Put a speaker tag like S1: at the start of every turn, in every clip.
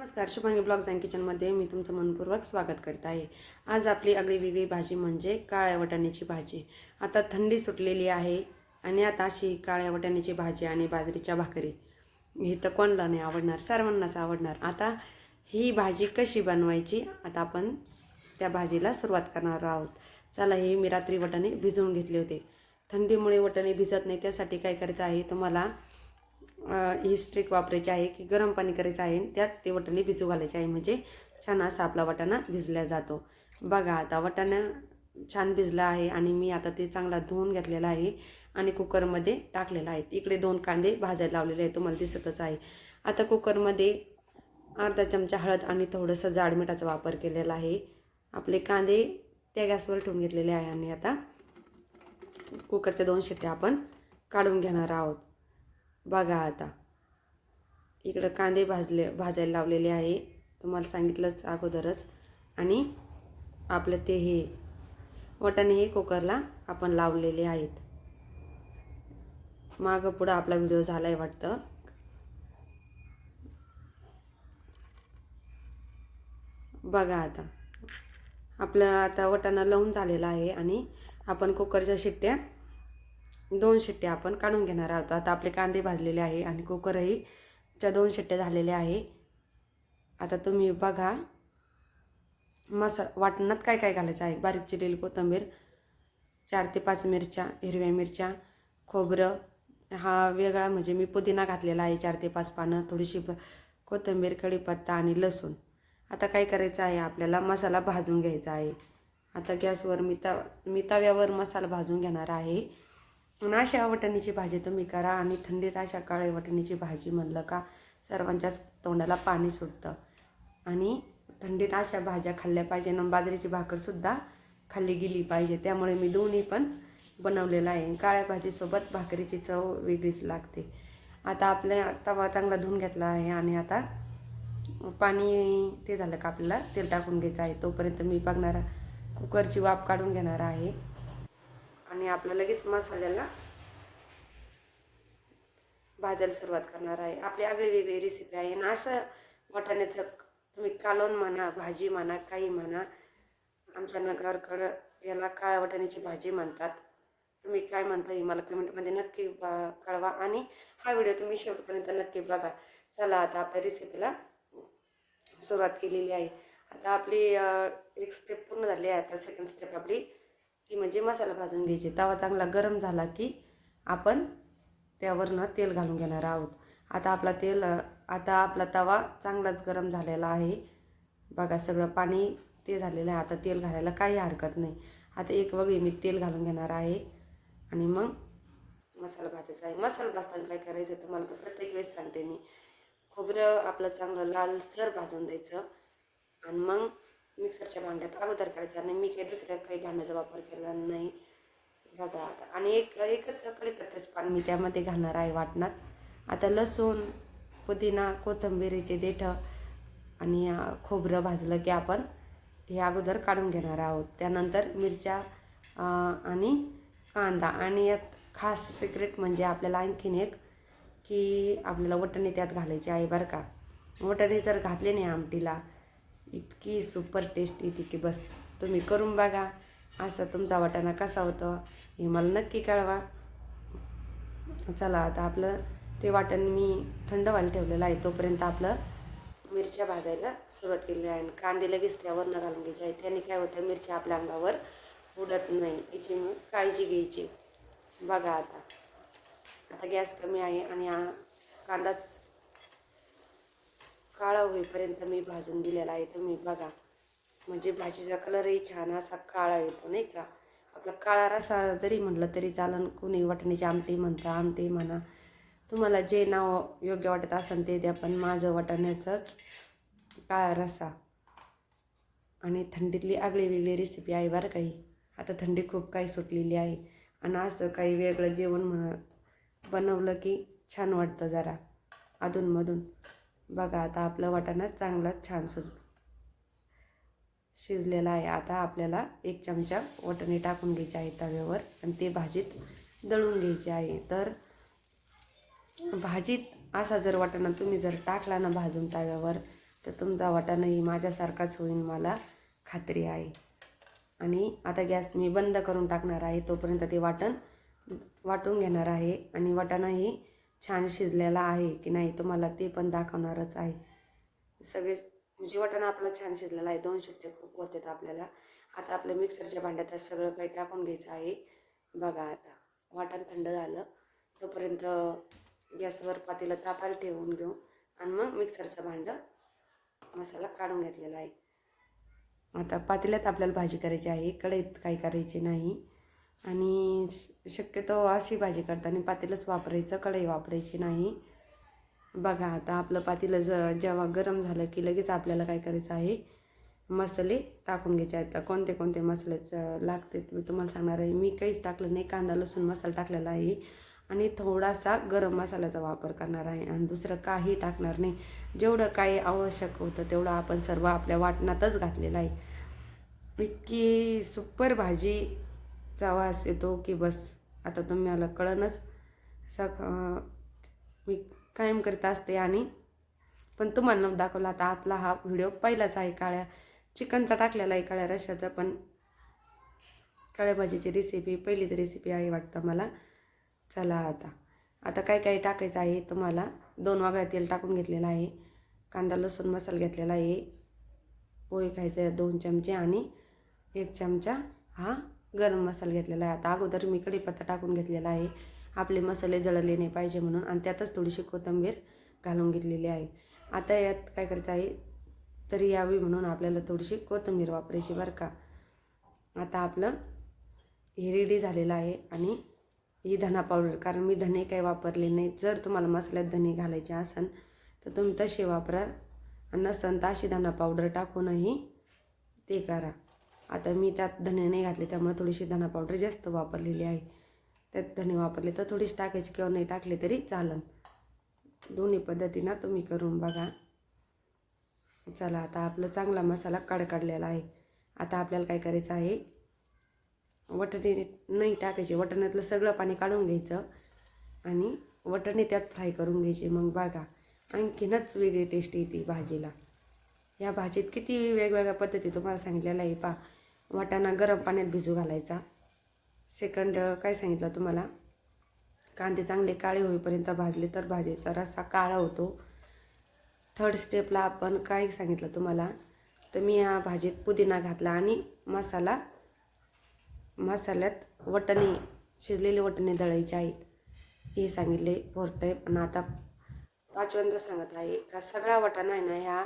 S1: नमस्कार Shubhangi blogs and किचनमध्ये मी तुमचं मनपूर्वक स्वागत करत आहे. आज आपली आगळी वेगळी भाजी म्हणजे काळ्या वटाण्याची भाजी. आता थंडी सुटलेली आहे आणि आता अशी काळ्या वटाण्याची भाजी आणि बाजरीच्या भाकरी. ही तर कोणाला नाही आवडणार सर्वांनाच आवडणार. आता ही भाजी कशी बनवायची? आता आपण त्या भाजीला सुरुवात करणार आहोत. चला हे मी रात्री वटाणे भिजवून घेतले होते. थंडीमुळे वटाणे भिजत नाही त्यासाठी काय करायचं आहे? तुम्हाला ही स्ट्रिक वापरायची आहे की गरम पाणी करायचं आहे त्यात ते वटाणे भिजू घालायचे आहे. म्हणजे छान असा आपला वाटाणा भिजला जातो. बघा आता वाटाणा छान भिजला आहे आणि मी आता ते चांगला धुवून घेतलेला आहे आणि कुकरमध्ये टाकलेला आहे. इकडे दोन कांदे भाजायला लावलेले आहे तुम्हाला दिसतच आहे. आता कुकरमध्ये अर्धा चमचा हळद आणि थोडंसं जाड मिठाचा वापर केलेला आहे. आपले कांदे त्या गॅसवर ठेवून घेतलेले आहे आणि आता कुकरच्या दोन शिट्ट्या आपण काढून घेणार आहोत. बघा आता. इकडं कांदे भाजले भाजायला लावलेले आहे. तुम्हाला सांगितलंच अगोदरच. आणि आपलं ते हे वटाणे हे कुकरला आपण लावलेले आहेत. मागं पुढं आपला व्हिडिओ झाला आहे वाटतं. बघा आता. आपलं आता वटाणा लावून झालेला आहे आणि आपण कुकरच्या शिट्ट्या दोन शिट्ट्या आपण काढून घेणार आहोत. आता आपले कांदे भाजलेले आहे आणि कुकरही च्या दोन शिट्ट्या झालेल्या आहे. आता तुम्ही बघा मसा वाटणात काय काय घालायचं आहे? बारीक चिरलेली कोथिंबीर चार ते पाच मिरच्या हिरव्या मिरच्या खोबरं. हा वेगळा म्हणजे मी पुदिना घातलेला आहे चार ते पाच पानं थोडीशी ब कोथिंबीर कढीपत्ता आणि लसूण. आता काय करायचं आहे? आपल्याला मसाला भाजून घ्यायचा आहे. आता गॅसवर मी तव मी तव्यावर मसाला भाजून घेणार आहे. अशा वटणीची भाजी तुम्ही करा आणि थंडीत अशा काळे वटणीची भाजी म्हणलं का सर्वांच्याच तोंडाला पाणी सुटतं. आणि थंडीत अशा भाज्या खाल्ल्या पाहिजे. आणि बाजरीची भाकरसुद्धा खाल्ली गेली पाहिजे. त्यामुळे मी दोन्ही पण बनवलेलं आहे. काळ्या भाजीसोबत भाकरीची चव वेगळीच लागते. आता आपल्या तवा चांगला धुवून घेतला आहे आणि आता पाणी ते झालं का आपल्याला तेल टाकून घ्यायचं आहे. तोपर्यंत मी बघणार कुकरची वाफ काढून घेणार आहे. आणि आपलं लगेच मसाल्याला भाजायला सुरुवात करणार आहे. आपली आगळी वेगळी रेसिपी आहे. आणि असं वाटाण्याचं तुम्ही कालवण म्हणा भाजी म्हणा काही म्हणा आमच्या नगरकडं याला काळ्या वाटाण्याची भाजी म्हणतात. तुम्ही काय म्हणता हे मला कमेंटमध्ये नक्की ब- कळवा. आणि हा व्हिडिओ तुम्ही शेवटपर्यंत नक्की बघा. चला आता आपल्या रेसिपीला सुरुवात केलेली आहे. आता आपली एक स्टेप पूर्ण झाली आहे. आता सेकंड स्टेप आपली ती म्हणजे मसाला भाजून घ्यायची. तवा चांगला गरम झाला की आपण त्यावरनं तेल घालून घेणार आहोत. आता आपला तेल आता आपला तवा चांगलाच गरम झालेला आहे. बघा सगळं पाणी ते झालेलं आहे. आता तेल घालायला काही हरकत नाही. आता एक वगळी मी तेल घालून घेणार आहे. आणि मग मसाला भाजायचा आहे. मसाला भाजताना काय करायचं तुम्हाला तर प्रत्येक वेळेस सांगते मी. खोबरं आपलं चांगलं लालसर भाजून द्यायचं. आणि मग मिक्सरच्या भांड्यात अगोदर काढायचा आणि मी काही दुसऱ्या काही भांड्याचा वापर केला नाही. बघा आता. आणि एक एकच कढीपत्त्याचं पान मी त्यामध्ये घालणार आहे वाटणात. आता लसूण पुदिना कोथिंबिरीचे देठं आणि खोबरं भाजलं की आपण हे अगोदर काढून घेणार आहोत. त्यानंतर मिरच्या आणि कांदा. आणि यात खास सिक्रेट म्हणजे आपल्याला आणखीन एक की आपल्याला वटणी त्यात घालायचे आहे बरं का. वटणी जर घातले नाही आमटीला इतकी सुपर टेस्ट येते की बस. तुम्ही करून बघा. असं तुमचा वाटाणा कसा होतो हे मला नक्की कळवा. चला आता आपलं ते वाटण मी थंड व्हायला ठेवलेलं आहे. तोपर्यंत आपलं मिरच्या भाजायला सुरुवात केली आहे. आणि कांदे लगेच त्यावर न घालून घ्यायचे आहे त्याने काय होतं मिरच्या आपल्या अंगावर उडत नाही. याची मग काळजी घ्यायची. बघा आता. आता गॅस कमी आहे आणि कांदा काळा होईपर्यंत मी भाजून दिलेला आहे. तुम्ही बघा. म्हणजे भाजीचा कलरही छान असा काळा येतो नाही का? आपला काळा रसा जरी म्हटलं तरी चालन. कुणी वाटण्याची आमटी म्हणतं आमटी म्हणा. तुम्हाला जे नाव योग्य वाटत असेल ते द्या पण माझं वाटण्याचाच काळा रसा. आणि थंडीतली आगळी वेगळी रेसिपी आहे बरं काही आता थंडी खूप काही सुटलेली आहे. आणि असं काही वेगळं जेवण म्हण बनवलं की छान वाटतं जरा. अधूनमधून. बघा आता आपलं वाटाणा चांगलाच छान सुज शिजलेला आहे. आता आपल्याला एक चमचा वाटाणे टाकून घ्यायचे आहे तव्यावर आणि ते भाजीत दळून घ्यायचे आहे. तर भाजीत असा जर वाटाणा तुम्ही जर टाकला ना भाजून तव्यावर तर तुमचा वाटाणाही माझ्यासारखाच होईल मला खात्री आहे. आणि आता गॅस मी बंद करून टाकणार आहे तोपर्यंत ते वाटण वाटून घेणार आहे. आणि वाटाणाही छान शिजलेला आहे की नाही तुम्हाला ते पण दाखवणारच आहे. सगळे म्हणजे वाटाणा आपला छान शिजलेला आहे. दोन शिट्टे खूप होतात आपल्याला. आता आपल्या मिक्सरच्या भांड्यात सगळं काही टाकून घ्यायचं आहे. बघा आता वाटण थंड झालं. तोपर्यंत गॅसवर पातेला तापायला ठेवून घेऊ. आणि मग मिक्सरचं भांडं मसाला काढून घेतलेला आहे. आता पातेल्यात आपल्याला भाजी करायची आहे. कढईत काही करायची नाही. आणि शक्यतो अशी भाजी करताना पातेलंच वापरायचं कढई वापरायची नाही. बघा आता आपलं पातेलं ज जेव्हा गरम झालं की लगेच आपल्याला काय करायचं आहे? मसाले टाकून घ्यायचे आहेत. कोणते कोणते मसाल्याचं लागते मी तुम्हाला सांगणार आहे. मी काहीच टाकलं नाही. कांदा लसूण मसाला टाकलेला आहे. आणि थोडासा गरम मसाल्याचा वापर करणार आहे. आणि दुसरं काही टाकणार नाही. जेवढं काही आवश्यक होतं तेवढं आपण सर्व आपल्या वाटणातच घातलेलं आहे. इतकी सुपर भाजीचा वास येतो की बस. आता तुम्हाला कळणच. सग मी कायम करत असते आणि पण तुम्हाला न दाखवला. आता आपला हा व्हिडिओ पहिलाच आहे काळ्या. चिकनचा टाकलेला आहे काळ्या रश्याचा पण काळ्या भाजीची रेसिपी पहिलीच रेसिपी आहे वाटतं मला. चला आता. आता काय काय टाकायचं आहे तुम्हाला? दोन वागळ्या तेल टाकून घेतलेलं आहे. कांदा लसूण मसाला घेतलेला आहे. पोहे खायचं आहे दोन चमचे आणि एक चमचा हा गरम मसाला घेतलेला आहे. आता अगोदर मी कढीपत्ता टाकून घेतलेला आहे. आपले मसाले जळले नाही पाहिजे म्हणून आणि त्यातच थोडीशी कोथिंबीर घालून घेतलेली आहे. आता यात काय करायचं आहे? तरी यावी म्हणून आपल्याला थोडीशी कोथिंबीर वापरायची बरं का. आता आपलं हे रेडी झालेलं आहे आणि ही धना पावडर कारण मी धने काही वापरले नाही. जर तुम्हाला मसाल्यात धने घालायचे असन तर तुम्ही तसे वापरा. आणि नसन तर अशी धना पावडर टाकूनही ते करा. आता मी त्यात धने नाही घातले त्यामुळे थोडीशी धना पावडर जास्त वापरलेली आहे. त्यात धने वापरले तर थोडीशी टाकायची किंवा नाही टाकले तरी चालन. दोन्ही पद्धतीनं तुम्ही करून बघा. चला आता आपला चांगला मसाला कडकडलेला आहे. आता आपल्याला काय करायचं आहे? वटणे नाही टाकायचे वटण्यातलं सगळं पाणी काढून घ्यायचं आणि वटणे त्यात फ्राय करून घ्यायचे. मग बघा आणखीनच वेगळी टेस्ट येते भाजीला. या भाजीत किती वेगवेगळ्या पद्धती तुम्हाला सांगितलेल्या आहे पा वाटाणा गरम पाण्यात भिजू घालायचा. सेकंड काय सांगितलं तुम्हाला? कांदे चांगले काळे होईपर्यंत भाजले तर भाजीचा रस्सा काळा होतो. थर्ड स्टेपला आपण काय सांगितलं तुम्हाला? तर मी या भाजीत पुदिना घातला आणि मसाला मसाल्यात वटणे शिजलेले वटणे दळायचे आहेत हे सांगितले फोर्थ टाईप आणि आता पाचव्यांदा सांगत आहे का? सगळा वटाणा आहे ना ह्या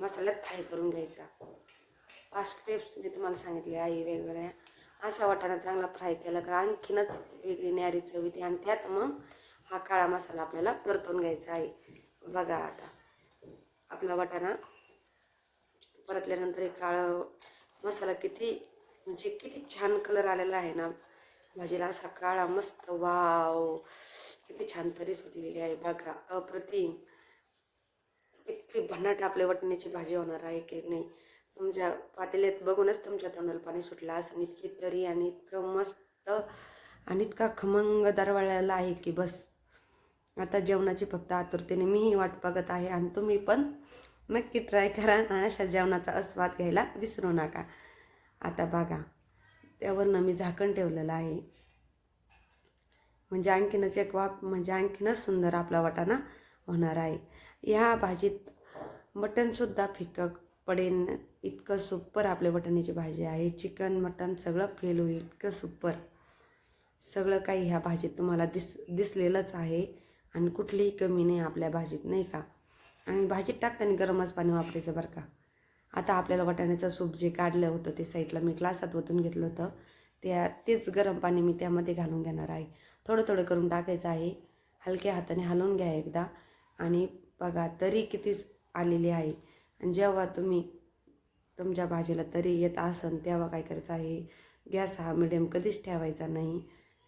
S1: मसाल्यात फ्राय करून घ्यायचा. पाच स्टेप्स मी तुम्हाला सांगितले आहे वेगवेगळ्या. असा वाटाणा चांगला फ्राय केला का आणखीनच वेगळी न्यारी चव येते आणि त्यात मग हा काळा मसाला आपल्याला परतून घ्यायचा आहे. बघा आता. आपला वाटाणा परतल्यानंतर एक काळं मसाला किती म्हणजे किती छान कलर आलेला आहे ना. भाजीला असा काळा मस्त वाव. किती छान तरी सुटलेली आहे. बघा अप्रतिम. इतकी भन्नाट आपल्या वाटण्याची भाजी होणार आहे की नाही? तुमच्या पातेल्यात बघूनच तुमच्या तोंडाला पाणी सुटलं असं इतकी तरी आणि इतकं मस्त आणि इतका खमंग दरवाळ्याला आहे की बस. आता जेवणाची फक्त आतुरतेने मीही वाट बघत आहे आणि तुम्ही पण नक्की ट्राय करा आणि अशा जेवणाचा आस्वाद घ्यायला विसरू नका. आता बघा त्यावरनं मी झाकण ठेवलेलं आहे. म्हणजे आणखीनच एक वाप म्हणजे आणखीनच सुंदर आपला वाटाणा होणार आहे. ह्या भाजीत मटणसुद्धा फिकक पडेन इतकं सुपर आपल्या वाटाण्याची भाजी आहे. चिकन मटण सगळं फेल होईल इतकं सुपर. सगळं काही ह्या भाजीत तुम्हाला दिस दिसलेलंच आहे. आणि कुठलीही कमी नाही आपल्या भाजीत नाही का? आणि भाजीत टाकताना गरमच पाणी वापरायचं बरं का? आता आपल्याला वाटाण्याचं सूप जे काढलं होतं ते साईडला मी ग्लासात ओतून घेतलं होतं. त्या तेच गरम पाणी मी त्यामध्ये घालून घेणार आहे. थोडं थोडं करून टाकायचं आहे. हलक्या हाताने हलवून घ्या एकदा. आणि बघा तरी किती आलेली आहे. आणि जेव्हा तुम्ही तुमच्या भाजीला तरी येत असन तेव्हा काय करायचं आहे? गॅस हा मिडियम कधीच ठेवायचा नाही.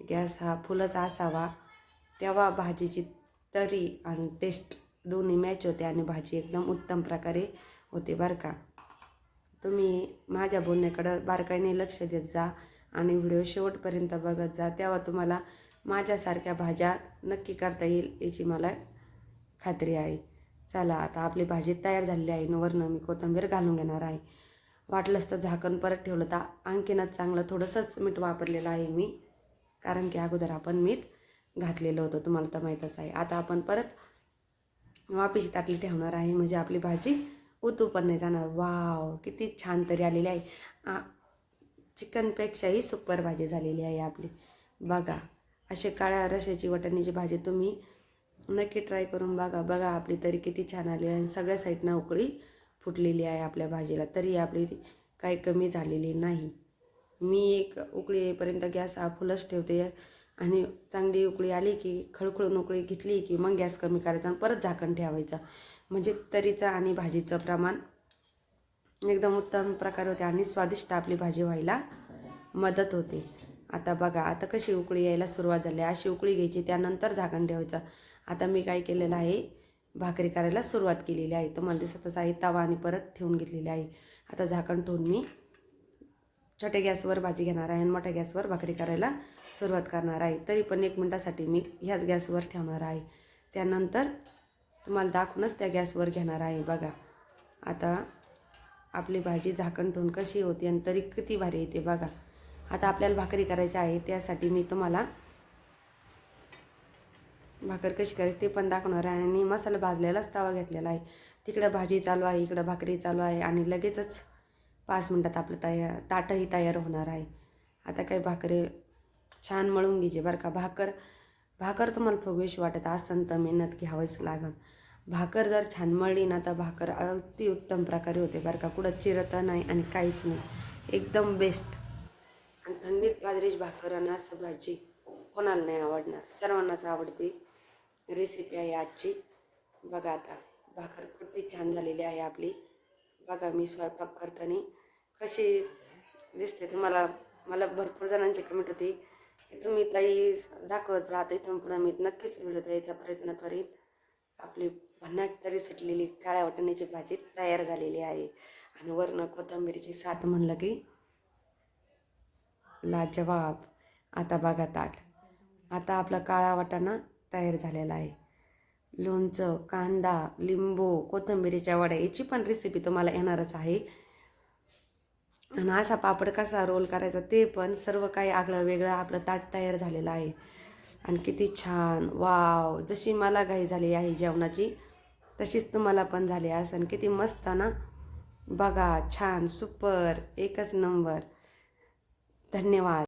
S1: गॅस हा फुलच असावा. तेव्हा भाजीची तरी आणि टेस्ट दोन्ही मॅच होते आणि भाजी एकदम उत्तम प्रकारे होते बरं का. तुम्ही माझ्या बोलण्याकडं बारकाईने लक्ष देत जा आणि व्हिडिओ शेवटपर्यंत बघत जा. तेव्हा तुम्हाला माझ्यासारख्या भाज्या नक्की करता येईल याची मला खात्री आहे. चला आता आपली भाजी तयार झालेली आहे वरनं मी कोथिंबीर घालून घेणार आहे. वाटलंच तर झाकण परत ठेवलं तर आणखीनच चांगलं थोडंसंच मीठ वापरलेलं आहे मी कारण की अगोदर आपण मीठ घातलेलं होतं तुम्हाला तर माहीतच आहे. आता आपण परत वापीची ताटली ठेवणार आहे म्हणजे आपली भाजी उतू पण नाही जाणार. वाव किती छान तरी आलेली आहे. आ चिकनपेक्षाही सुपर भाजी झालेली आहे आपली. बघा असे काळ्या रशाची वाटाण्याची भाजी तुम्ही नक्की ट्राय करून बघा. बघा आपली तरी किती छान आली आहे आणि सगळ्या साईडनं उकळी फुटलेली आहे आपल्या भाजीला. तरी आपली काही कमी झालेली नाही. मी एक उकळी येईपर्यंत गॅस हा फुलच ठेवते आणि चांगली उकळी आली की खळखळून उकळी घेतली की मग गॅस कमी करायचा आणि परत झाकण ठेवायचं. म्हणजे तरीचं आणि भाजीचं प्रमाण एकदम उत्तम प्रकारे होते आणि स्वादिष्ट आपली भाजी व्हायला मदत होते. आता बघा आता कशी उकळी यायला सुरुवात झाली अशी उकळी घ्यायची त्यानंतर झाकण ठेवायचं. आता मी काय केलेलं आहे? भाकरी करायला सुरुवात केलेली आहे. तुम्हाला दिसतच आहे तवा आणि परत ठेवून घेतलेली आहे. आता झाकण ठेवून मी छोट्या गॅसवर भाजी घेणार आहे आणि मोठ्या गॅसवर भाकरी करायला सुरुवात करणार आहे. तरी पण एक मिनटासाठी मी ह्याच गॅसवर ठेवणार आहे. त्यानंतर तुम्हाला दाखवूनच त्या गॅसवर घेणार आहे. बघा आता आपली भाजी झाकण ठेवून कशी होती आणि तरी किती भारी येते बघा. आता आपल्याला भाकरी करायची आहे त्यासाठी मी तुम्हाला भाकर कशी करायची ते पण दाखवणार आहे. आणि मसाला भाजलेलाच तवा घेतलेला आहे. तिकडं भाजी चालू आहे इकडं भाकरी चालू आहे. आणि लगेचच पाच मिनटात आपलं तयार ताटही तयार होणार आहे. आता काही भाकरी छान मळून घ्यायची बरं का. भाकर भाकर तुम्हाला फुगवीशी वाटत असन तर मेहनत घ्यावंच लागन. भाकर जर छान मळली ना तर भाकर अति उत्तम प्रकारे होते बरं का. कुठं चिरतं नाही आणि काहीच नाही. एकदम बेस्ट आणि थंडीत बाजरीची भाकर आणि असं भाजी कोणाला नाही आवडणार. सर्वांनाच आवडते. रेसिपी आहे आजची. बघा आता भाकर किती छान झालेली आहे आपली. बघा मी स्वयंपाक करताना कशी दिसते तुम्हाला. मला भरपूर जणांची कमेंट होती. की तुम्ही ताई दाखवत जा इथून पुढं मी नक्कीच व्हिडिओ द्यायचा प्रयत्न करीन. आपली भन्नाट तरी सुटलेली काळ्या वाटण्याची भाजी तयार झालेली आहे. आणि वरनं कोथिंबीरची साथ म्हणलं की लाजवाब. आता बघा ताट. आता आपला काळा वाटाणा तयार झालेला आहे. लोणचं कांदा लिंबू कोथिंबिरीच्या वड्या याची पण रेसिपी तुम्हाला येणारच आहे. आणि असा पापड कसा रोल करायचा ते पण सर्व काही आगळं वेगळं आपलं ताट तयार झालेलं आहे. आणि किती छान वाव! जशी मला घाई झाली आहे जेवणाची तशीच तुम्हाला पण झाली असेल किती मस्त ना? बघा छान सुपर एकच नंबर धन्यवाद!